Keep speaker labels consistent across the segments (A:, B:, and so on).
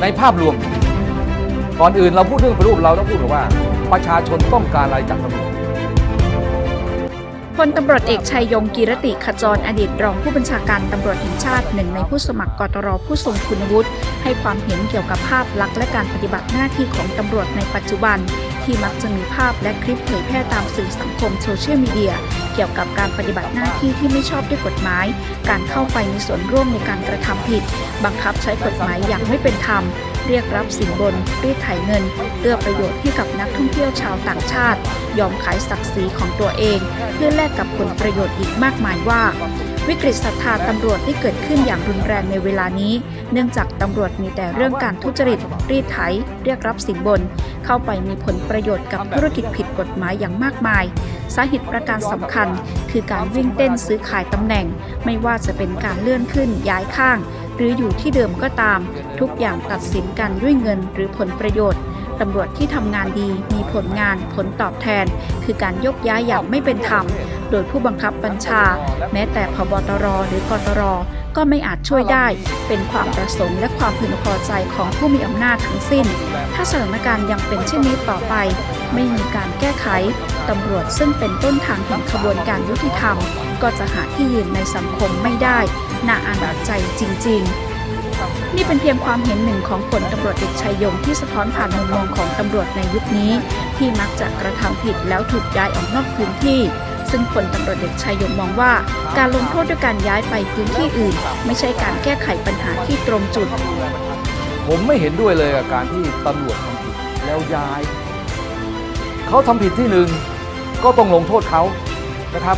A: ในภาพรวม ก่อนอื่นเราพูดเรื่องปฏิรูปเราต้องพูดถึงว่า ประชาชนต้องการอะไรจากตำรวจ
B: พลตำรวจเอกชัยยงกีรติขจรอดีตรองผู้บัญชาการตำรวจแห่งชาติหนึ่งในผู้สมัครกตรผู้ทรงคุณวุฒิให้ความเห็นเกี่ยวกับภาพลักษณ์และการปฏิบัติหน้าที่ของตำรวจในปัจจุบัน ที่มักจะมีภาพและคลิปเผยแพร่ตามสื่อสังคมโซเชียลมีเดีย เกี่ยวกับการปฏิบัติหน้าที่ที่ไม่ชอบด้วยกฎหมาย การเข้าไปมีส่วนร่วมในการกระทำผิด บังคับใช้กฎหมายอย่างไม่เป็นธรรม เรียกรับสินบนรีดไถเงินเอื้อประโยชน์ให้กับนักท่องเที่ยวชาวต่างชาติ ยอมขายศักดิ์ศรีของตัวเอง เพื่อแลกกับผลประโยชน์อีกมากมายว่าวิกฤตศรัทธาตำรวจที่เกิดขึ้นอย่างรุนแรงในเวลานี้ เนื่องจากตำรวจมีแต่เรื่องการทุจริต รีดไถ เรียกรับสินบน เข้าไปมีผลประโยชน์กับธุรกิจผิดกฎหมายอย่างมากมาย สาเหตุประการสำคัญ คือการวิ่งเต้นซื้อขายตำแหน่ง ไม่ว่าจะเป็นการเลื่อนขึ้นย้ายข้าง หรืออยู่ที่เดิมก็ตาม ทุกอย่างตัดสินกันด้วยเงินหรือผลประโยชน์ตำรวจที่ทำงานดีมีผลงานผลตอบแทน คือการยกย้ายอย่างไม่เป็นธรรม โดยผู้บังคับบัญชา แม้แต่พบตรหรือกตร ก็ไม่อาจช่วยได้ เป็นความประสงค์และความพึงพอใจของผู้มีอำนาจทั้งสิ้น ถ้าสถานการณ์ยังเป็นเช่นนี้ต่อไป ไม่มีการแก้ไขตำรวจซึ่งเป็นต้นทางแห่งขบวนการยุติธรรม ก็จะหาที่ยืนในสังคมไม่ได้ น่าอาณาจใจจริง ๆนี่เป็นเพียงความเห็นหนึ่งของผลตำรวจเอกชัยยงที่สะท้อนผ่านมุมมองของตำรวจในยุคนี้ ที่มักจะกระทำผิดแล้วถูกย้ายออกนอกพื้นที่ ซึ่งผลตำรวจเอกชัยยงมองว่า การลงโทษด้วยการย้ายไปพื้นที่อื่น ไม่ใช่การแก้ไขปัญหาที่ตรงจุด
A: ผมไม่เห็นด้วยเลยกับการที่ตำรวจทำผิดแล้วย้าย เขาทำผิดที่หนึ่งก็ต้องลงโทษเขานะครับ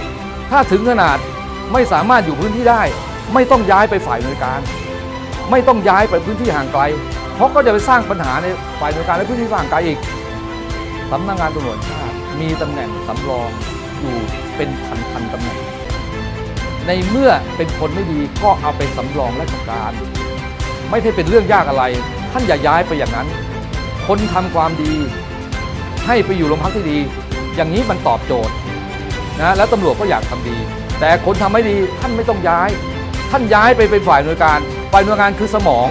A: ถ้าถึงขนาดไม่สามารถอยู่พื้นที่ได้ ไม่ต้องย้ายไปฝ่ายหน่วยการ ไม่ต้องย้ายไปพื้นที่ห่างไกล เพราะก็จะไปสร้างปัญหาในฝ่ายหน่วยการและพื้นที่ห่างไกลอีกสำนักงานตำรวจชาติมีตำแหน่งสำรอง อยู่เป็นพันพันๆตำแหน่ง ในเมื่อเป็นคนไม่ดีก็เอาไปสำรองราชการ ไม่ใช่เป็นเรื่องยากอะไร ท่านอย่าย้ายไปอย่างนั้น คนทำความดี ให้ไปอยู่โรงพักที่ดี อย่างนี้มันตอบโจทย์นะแล้วตำรวจก็อยากทำดี แต่คนทำไม่ดีท่านไม่ต้องย้าย ท่านย้ายไปเป็นฝ่ายหน่วยการฝ่ายหน่วยการคือสมอง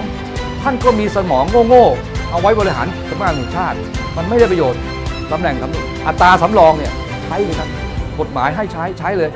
A: ท่านก็มีสมองโง่ๆเอาไว้บริหารสำนักงานตำรวจชาติ มันไม่ได้ประโยชน์ตำแหน่งตำรวจอัตราสำรองเนี่ยใช้เลยครับ กฎหมายให้ใช้ใช้เลย